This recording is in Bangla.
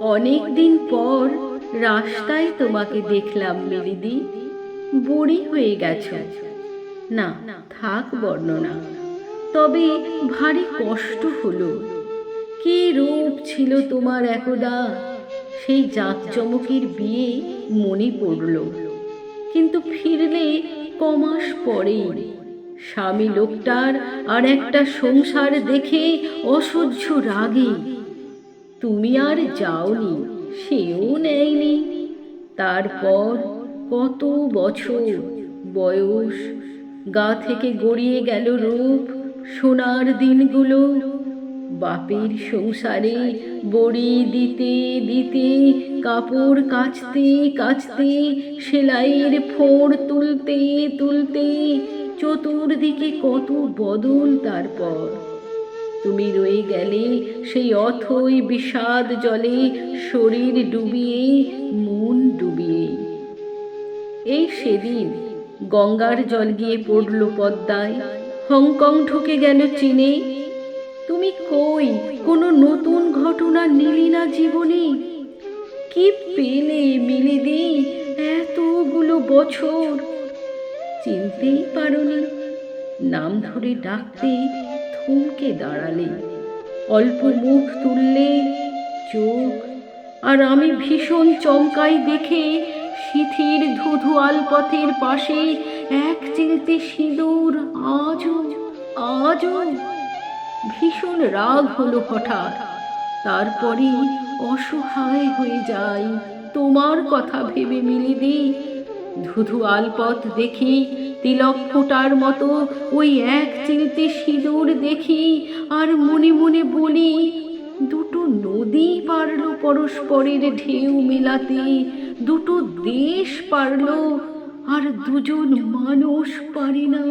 অনেক দিন পর রাস্তায় তোমাকে দেখলাম, মিলিদি। বুড়ি হয়ে গেছো। না, থাক বর্ণনা। তবে ভারী কষ্ট হলো। কি রূপ ছিল তোমার একদা? সেই জাঁকজমকের বিয়ে মনে পড়ল। কিন্তু ফিরলে কমাস পরেই। স্বামী লোকটার আর একটা সংসার দেখে অসহ্য রাগে। তুমি আর যাওনি, সেও নেয়নি। তারপর কত বছর বয়স, গা থেকে গড়িয়ে গেল রূপ, সোনার দিনগুলো। বাপের সংসারে বড়ি দিতে দিতে, কাপড় কাচতে কাচতে, সেলাইয়ের ফোঁড় তুলতে তুলতে, চতুর্দিকে কত বদল তারপর। তুমি রয়ে গেলে সেই অথই বিষাদ জলে শরীর ডুবিয়ে, মন ডুবিয়ে। এই সেদিন গঙ্গার জল গিয়ে পড়ল পদ্মায়। হংকং ঢুকে গেল চীনে। তুমি কই? কোনো নতুন ঘটনা নিলি না জীবনে? কি পেলে মিলে দি এতগুলো বছর? চিনতেই পারোনি। নাম ধরে ডাকতে থমকে দাঁড়ালে, অল্প মুখ তুললে চোখ, আর আমি ভীষণ চমকাই দেখে শিথির ধুধু আলপথের পাশে এক চিলতে সিঁদুর, আজও আজও ভীষণ রাগ হলো হঠাৎ। তারপরে অসহায় হয়ে যাই, তোমার কথা ভেবে মিলে দিই ধুধু আলপথ দেখি তিলক ফোটার মতো ওই এক চিলতে সিঁদুর দেখি আর মনে মনে বলি, দুটো নদী পারল পরস্পরের ঢেউ মেলাতে, দুটো দেশ পারল আর দুজন মানুষ পারে না।